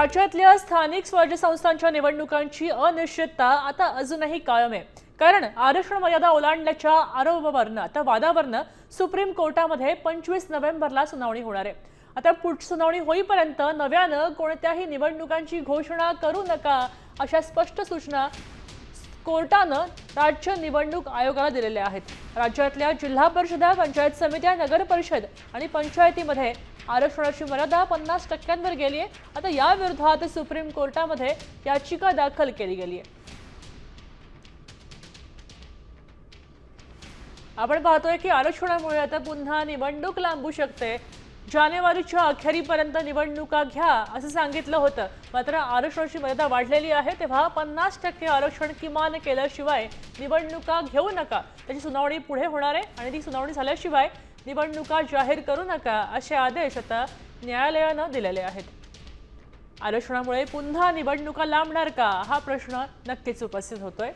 राज्यातल्या स्थानिक स्वराज्य संस्थांच्या निवडणुकांची अनिश्चितता आता अजूनही कायम आहे. कारण आरक्षण मर्यादा ओलांडल्याच्या आरोपावरनं आता वादावरनं सुप्रीम कोर्टामध्ये पंचवीस नोव्हेंबरला सुनावणी होणार आहे. आता पुढची सुनावणी होईपर्यंत नव्यानं कोणत्याही निवडणुकांची घोषणा करू नका अशा स्पष्ट सूचना कोर्टानं राज्य निवडणूक आयोगाला दिलेल्या आहेत. राज्यातल्या जिल्हा परिषदा पंचायत समित्या नगर परिषद आणि पंचायतीमध्ये आरक्षणाची मर्यादा पन्नास टक्क्यांवर गेली आहे. आता या विरोधात सुप्रीम कोर्टामध्ये याचिका दाखल केली गेली आहे. आपण पाहतोय की आरक्षणामुळे आता पुन्हा निवडणूक लांबू शकते. जानेवारीच्या अखेरीपर्यंत निवडणुका घ्या असं सांगितलं होतं. मात्र आरक्षणाची मर्यादा वाढलेली आहे तेव्हा पन्नास टक्के आरक्षण किमान केल्याशिवाय निवडणुका घेऊ नका. त्याची सुनावणी पुढे होणार आहे आणि ती सुनावणी झाल्याशिवाय निवडणुका जाहीर करू नका असे आदेश आता न्यायालयानं दिलेले आहेत. आरक्षणामुळे पुन्हा निवडणुका लांबणार का? हा प्रश्न नक्कीच उपस्थित होतोय.